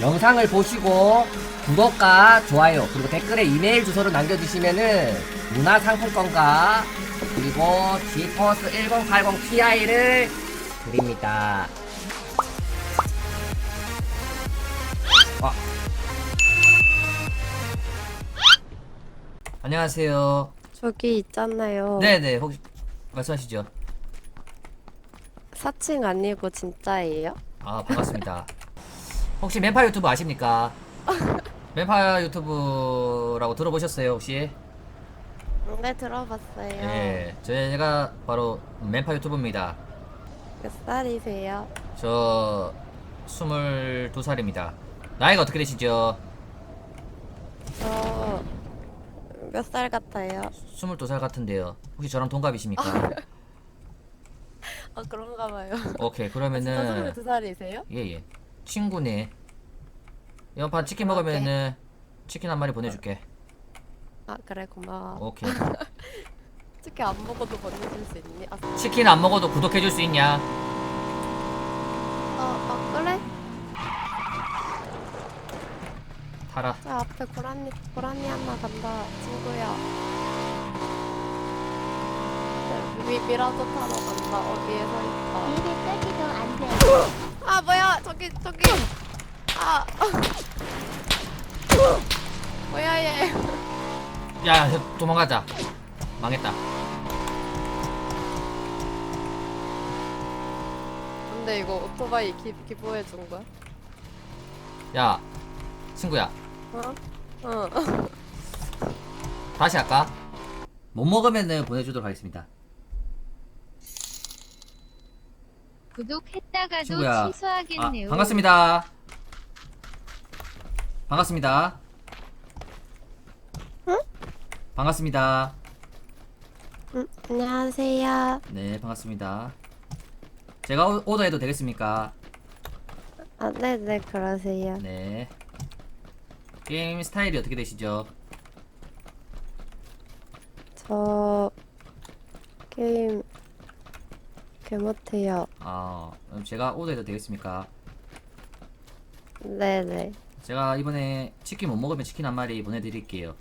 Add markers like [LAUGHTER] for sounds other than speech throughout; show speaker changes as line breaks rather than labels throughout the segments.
영상을 보시고 구독과 좋아요 그리고 댓글에 이메일 주소를 남겨주시면은 문화상품권과 그리고 지퍼스 1080 Ti를 드립니다. 아. 안녕하세요.
저기 있잖아요.
네네 혹시 말씀하시죠.
사칭 아니고 진짜예요?
아 반갑습니다. 혹시 맨파 유튜브 아십니까? [LAUGHS] 맨파 유튜브라고 들어보셨어요 혹시?
네 들어봤어요.
예, 제가 바로 맨파 유튜브입니다.
몇 살이세요?
저 22살입니다. 나이가 어떻게 되시죠?
저 몇 살 같아요?
22살 같은데요. 혹시 저랑 동갑이십니까?
아 [LAUGHS] 그런가 봐요.
오케이 그러면은
22살이세요?
예예 친구네. 이번 판 치킨 먹으면은 치킨 한 마리 보내줄게.
아 그래 고마워.
오케이. [LAUGHS]
특히 안 먹어도 보내줄 수 있니? 아,
치킨 안 먹어도 구독해줄 수 있냐?
어, 어 그래?
타라.
저 앞에 고라니 고라니 하나 간다 친구야. 네, 미 미라도 타러 간다. 어 위에 서 있다.
일배까지도 안 돼.
아 뭐야 저기 저기 아 뭐야
얘야 도망가자. 망했다.
근데 이거 오토바이 기, 기부해 준 거야?
야 친구야
어? 어
다시 할까? 못 먹으면은 보내주도록 하겠습니다.
구독했다가도
친구야. 아,
취소하겠네요.
반갑습니다. 반갑습니다.
응?
반갑습니다.
음, 안녕하세요
네, 반갑습니다. 제가 오- 오더해도 되겠습니까?
아 네네 그러세요
네. 게임 스타일이 어떻게 되시죠?
저 게임 개 못해요
아, 그럼 제가 오더해도 되겠습니까?
네네
제가 이번에 치킨 못 먹으면 치킨 한 마리 보내드릴게요.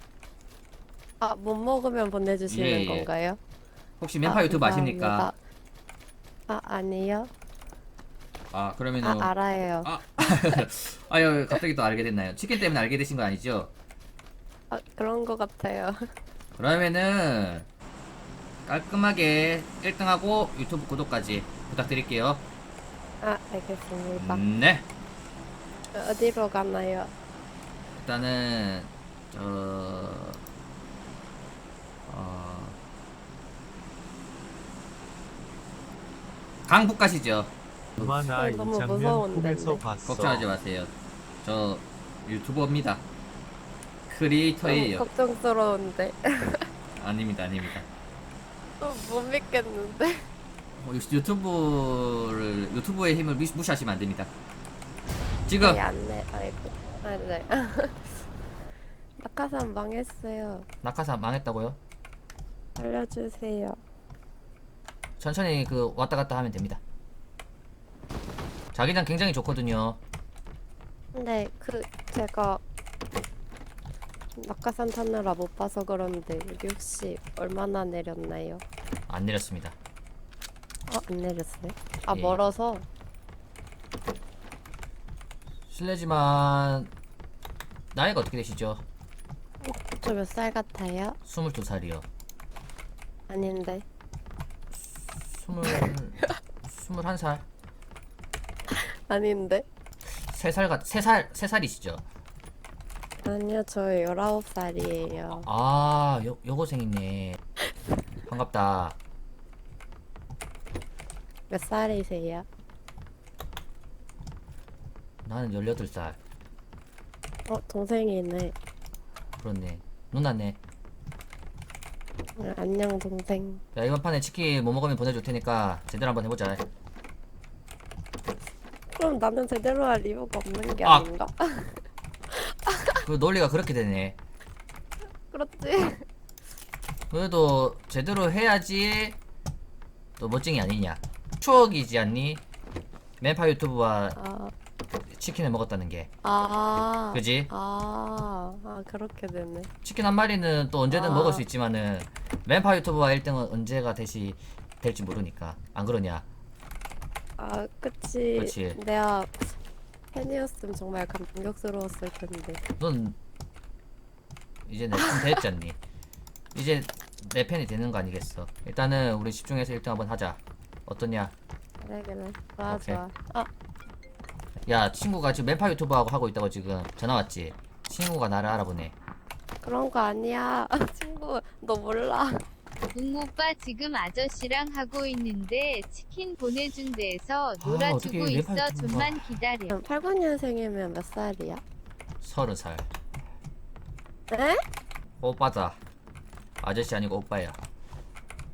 아 못 먹으면 보내주시는
예, 예.
건가요?
혹시
아,
유튜브 아십니까?
감사합니다. 아 아니요
아, 그러면은
아 알아요
아, [LAUGHS] 아유, 갑자기 또 알게 됐나요? 치킨 때문에 알게 되신 거 아니죠?
아 그런 거 같아요
그러면은 깔끔하게 1등하고 유튜브 구독까지 부탁드릴게요.
아 알겠습니다
음, 네.
어디로 가나요?
일단은 저 어, 강북 가시죠.
어,
나이
너무
장면
무서운데, 근데.
봤어.
걱정하지 마세요. 저 유튜버입니다. 크리에이터예요.
걱정스러운데
아닙니다, 아닙니다.
어, 못 믿겠는데 [LAUGHS]
어, 유- 유튜브를 유튜브의 힘을 무, 무시하시면 안 됩니다. 지금
네, 안네 아이고 아 네 [LAUGHS] 낙하산 망했어요
낙하산 망했다고요?
알려주세요
천천히 그 왔다 갔다 하면 됩니다. 자기장 굉장히 좋거든요.
근데 그 제가 낙하산 타느라 못 봐서 그런데 여기 혹시 얼마나 내렸나요?
안 내렸습니다.
어 안 내렸어요? 아
예.
멀어서
실례지만 나이가 어떻게 되시죠?
저 몇 살 같아요?
22살이요.
아닌데
20 21살?
아닌데
3살 같 3살 3살이시죠?
아니요 저 19살이에요
아, 여, 여고생이네. 반갑다.
몇 살이세요?
나는 18살.
어 동생이네
그렇네. 누나네.
어, 안녕 동생
야, 이번 판에 치킨 못 먹으면 보내줄 테니까 제대로 한번 해보자.
그럼 나는 제대로 할 이유가 없는 게
아.
아. 닌가 [LAUGHS]
그 논리가 그렇게 되네.
그렇지
그래도 제대로 해야지 또 멋쟁이 아니냐 추억이지 않니? 맨파 유튜브와
아
치킨을 먹었다는 게
아.
그지?
아, 아 그렇게 되네.
치킨 한 마리는 또 언제든
아.
먹을 수 있지만은 왼파 유튜버와 1등은 언제가 될지 될지 모르니까 안 그러냐
아, 그치.
그치.
내가 팬이었으면 정말 감격스러웠을 텐데.
넌 이제 내팬 됐지 않니? 이제 내 팬이 되는 거 아니겠어 일단은 우리 집중해서 1등 한번 하자 어떠냐
그래 그래. 좋아
오케이.
좋아. 아,
야 친구가 지금 왼파 유튜버하고 하고 있다고 지금 전화 왔지 친구가 나를 알아보네
그런 거 아니야. [LAUGHS] 친구, 너 몰라.
웅 오빠 지금 아저씨랑 하고 있는데 치킨 보내준 데에서 놀아주고
어떻게 내
있어.
팔좀
좀만 기다려.
89년생이면 몇 살이야?
서른 살.
에?
오빠다. 아저씨 아니고 오빠야.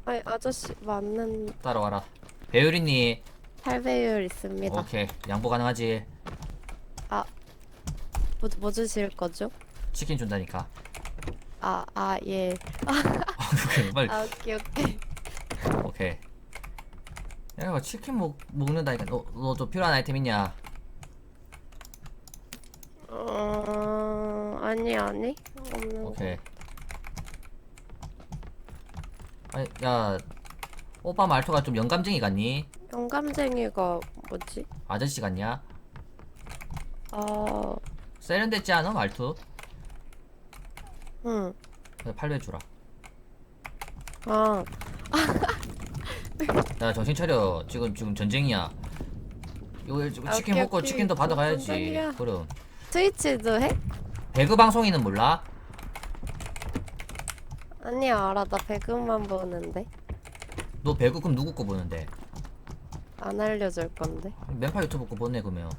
아니, 아저씨 맞는
따라와라. 배우리니?
8배율 있습니다.
오케이. 양보 가능하지?
뭐, 뭐 주실 거죠?
치킨 준다니까.
아, 아, 예. [LAUGHS]
오케이 [LAUGHS] 빨리
아, 오케이, 오케이.
오케이 야 이거 치킨 먹, 먹는다니까 너, 너도 필요한 아이템 있냐
어, 아니, 아니. 없는 거.
오케이 아니 야 오빠 말투가 좀 영감쟁이 같니?
영감쟁이가 뭐지?
아저씨 같냐?
어,
세련됐지 않아 말투?
응.
그래, 팔로 해주라 [LAUGHS]
아,
야 정신 차려 지금 지금 전쟁이야 이거 지금
아,
치킨
오케이,
먹고
오케이.
치킨도 받아가야지
전쟁이야.
그럼
트위치도 해?
배그 방송이는 몰라?
아니야, 알아. 나 배그만 보는데.
너 배그 그럼 누구 거 보는데?
안 알려줄 건데.
맨파 유튜브 거 보네 그러면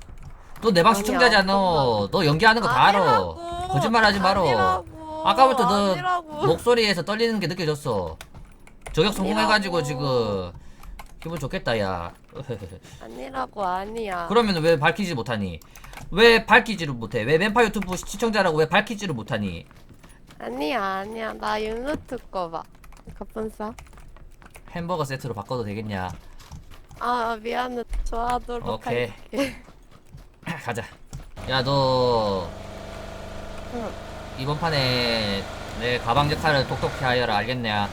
너 내 방
아니야,
시청자잖아 너 연기하는 거 다 알아
아니라고.
거짓말하지 마라
아니라고.
아까부터 너
아니라고.
목소리에서 떨리는 게 느껴졌어 저격 성공해가지고. 지금 기분 좋겠다 야 [LAUGHS]
아니라고, 아니야.
그러면 왜 밝히지 못하니 왜 밝히지를 못해 왜 맨파 유튜브 시청자라고 왜 밝히지를 못하니
아니야, 아니야. 나 윤루트 거 봐. 갑분싸.
햄버거 세트로 바꿔도 되겠냐
아, 미안해. 좋아하도록
오케이.
할게. [LAUGHS]
가자 야 너
응.
이번 판에 내 가방 역할을 똑똑히 하여라 알겠냐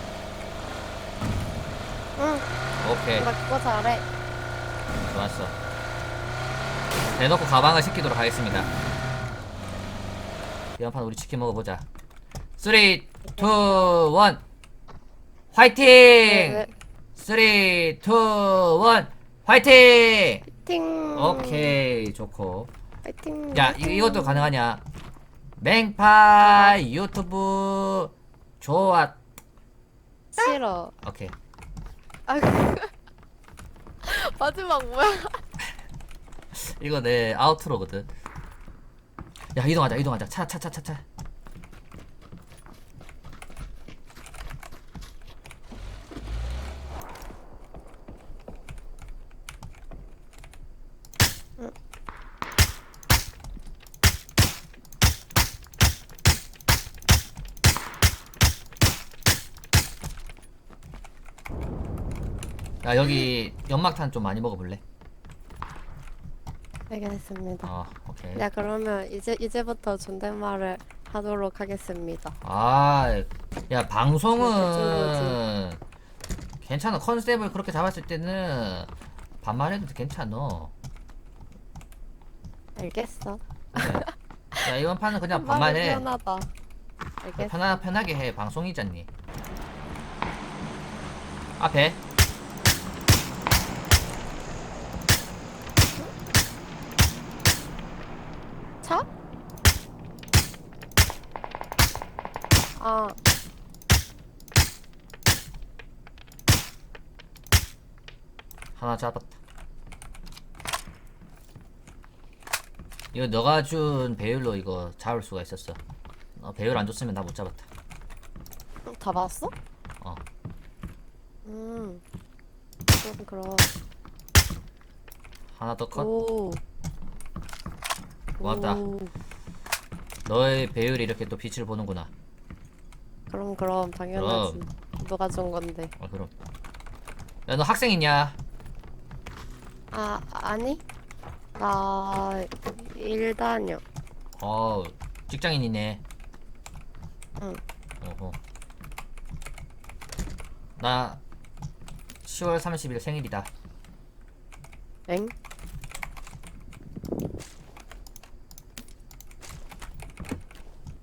응,
오케이.
나 그거 잘해.
좋았어. 대놓고 가방을 시키도록 하겠습니다. 이번 판 우리 치킨 먹어보자. 3 2 1 화이팅!
네,
3 2 1 화이팅!
파이팅.
오케이 좋고.
파이팅.
야 이, 이것도 가능하냐? 맹파 유튜브 좋아.
싫어.
오케이
아, [LAUGHS] 마지막 뭐야?
이거 내 아우트로거든. 야 이동하자 이동하자. 차 차 차 차차 야 여기 연막탄 좀 많이 먹어볼래?
알겠습니다.
어 오케이
야 그러면 이제 이제부터 존댓말을 하도록 하겠습니다.
아, 야 방송은 괜찮아 컨셉을 그렇게 잡았을 때는 반말해도 괜찮어.
알겠어.
네. 야 이번 판은 그냥 [LAUGHS]
말이
반말해.
편하다. 알겠어.
편하 편하게 해 방송이잖니. 앞에
차? 아,
하나 잡았다. 이거 너가 준 배율로 이거 잡을 수가 있었어. 어, 배율 안 줬으면 나 못 잡았다.
다 봤어?
어.
음. 그럼 그럼.
하나 더 컷.
오.
고맙다.
오.
너의 배율이 이렇게 또 빛을 보는구나.
그럼 그럼 당연하지. 너가 준 건데.
어 그럼. 야 너 학생이냐?
아 아니? 나 일다녀.
어 직장인이네.
응.
어허. 나 10월 30일 생일이다.
엥?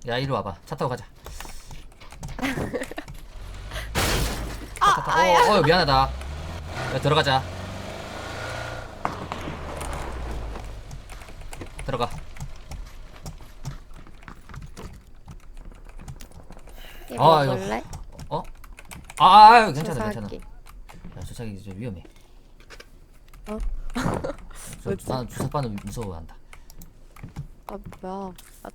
야 이리 와봐. 차 타고 가자. [LAUGHS] 차 타- 어, 어 미안하다. 야 들어가자. 들어가.
이거
아, 이거
볼래?
어? 아, 아 아, 괜찮아 괜찮아.
주사기.
야 주사기 좀 위험해.
어?
저,
왜지?
나는 주사바는 무서워한다.
아 뭐야? 아,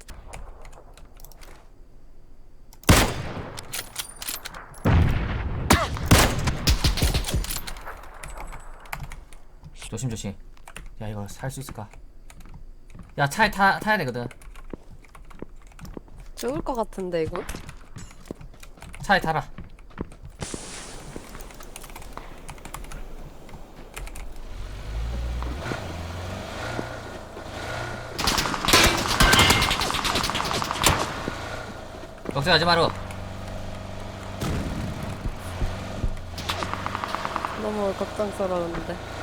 조심 조심. 야 이거 살 수 있을까? 야 차에 타 타야 되거든.
죽을 것 같은데 이거?
차에 타라. 걱정하지 마라.
너무 걱정스러운데.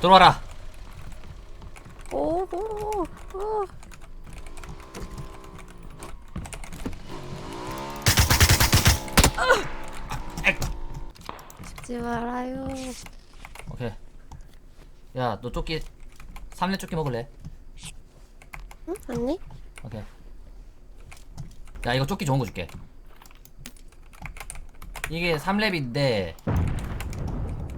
들어와라.
오호. 오. 죽지 말아요.
오케이. 야 너 조끼 3렙 조끼 먹을래?
응? 아니?
오케이. 야 이거 조끼 좋은 거 줄게. 이게 3렙인데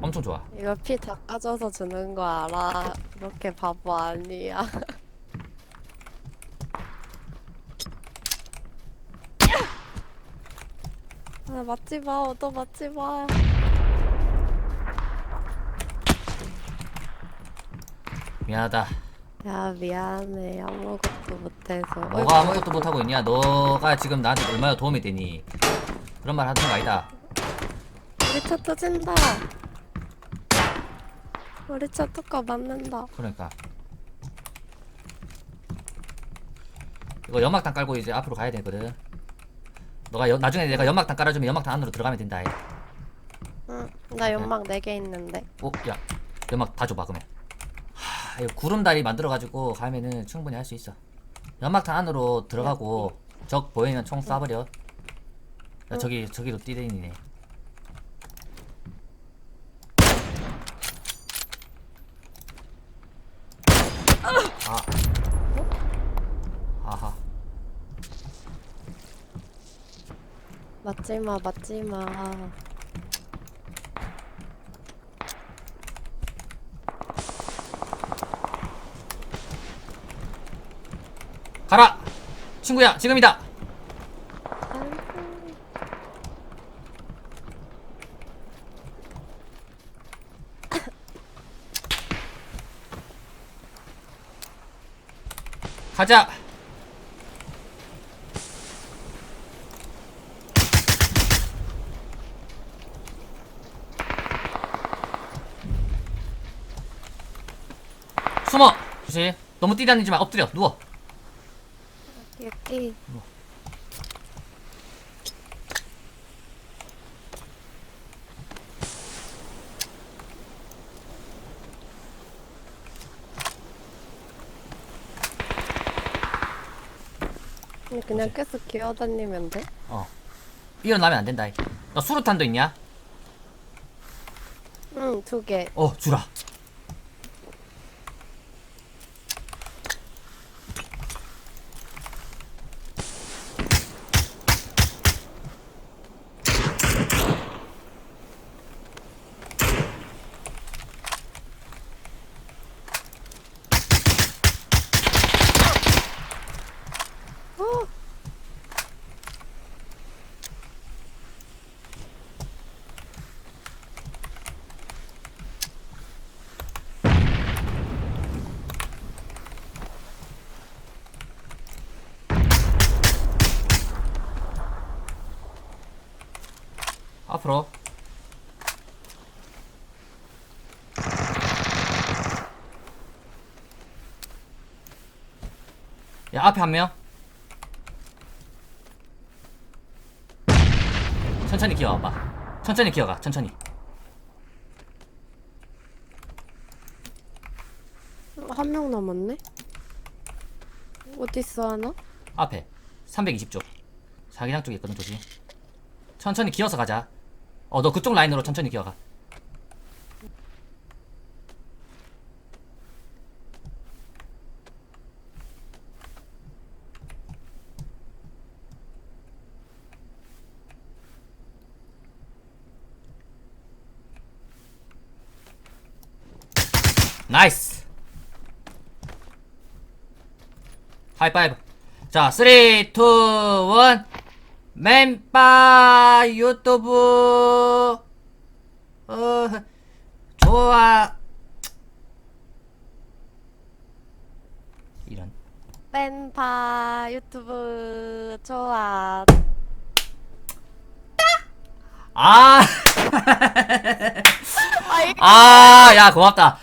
엄청 좋아.
이거 피 다 까져서 주는 거 알아. 그렇게 바보 아니야. [LAUGHS] 아, 맞지 마. 얻어 맞지 마.
미안하다.
야, 미안해. 아무것도 못해서.
뭐가 아무것도 못하고 있냐? 너가 지금 나한테 얼마나 도움이 되니? 그런 말 하는 거 아니다.
우리 차 터진다. 우리 차 뚜까 맞는다.
그러니까. 이거 연막탄 깔고 이제 앞으로 가야 되거든. 너가 여- 나중에 내가 연막탄 깔아주면 연막탄 안으로 들어가면 된다.
응. 나 연막 4개 있는데.
오, 야, 연막 다 줘봐 그러면. 하, 이거 구름다리 만들어가지고 가면은 충분히 할 수 있어. 연막탄 안으로 들어가고 적 보이면 총 쏴버려. 야, 저기 저기도 뛰다니네. 아, 아하.
맞지 마, 맞지 마.
가라, 친구야, 지금이다. 가자. 숨어. 조심. 너무 뛰다니지 마. 엎드려. 누워.
여기. 그냥- 그냥 계속 기어다니면 돼?
어. 일어나면 안 된다. 너 수류탄도 있냐?
응, 두 개.
어, 주라.
어?
앞으로. 야 앞에 한명? 천천히 기어봐. 천천히 기어가. 천천히.
한 명 남았네. 어딨어 하나?
앞에 320쪽. 자기장 쪽에 있거든 조심. 천천히 기어서 가자. 어 너 그쪽 라인으로 천천히 기어가. 나이스. 하이파이브. 자, 3, 2, 1. 맨바 유튜브. 어, 좋아. 이런.
뺀파 유튜브 좋아.
아, [LAUGHS]
아이
아, 야, 고맙다.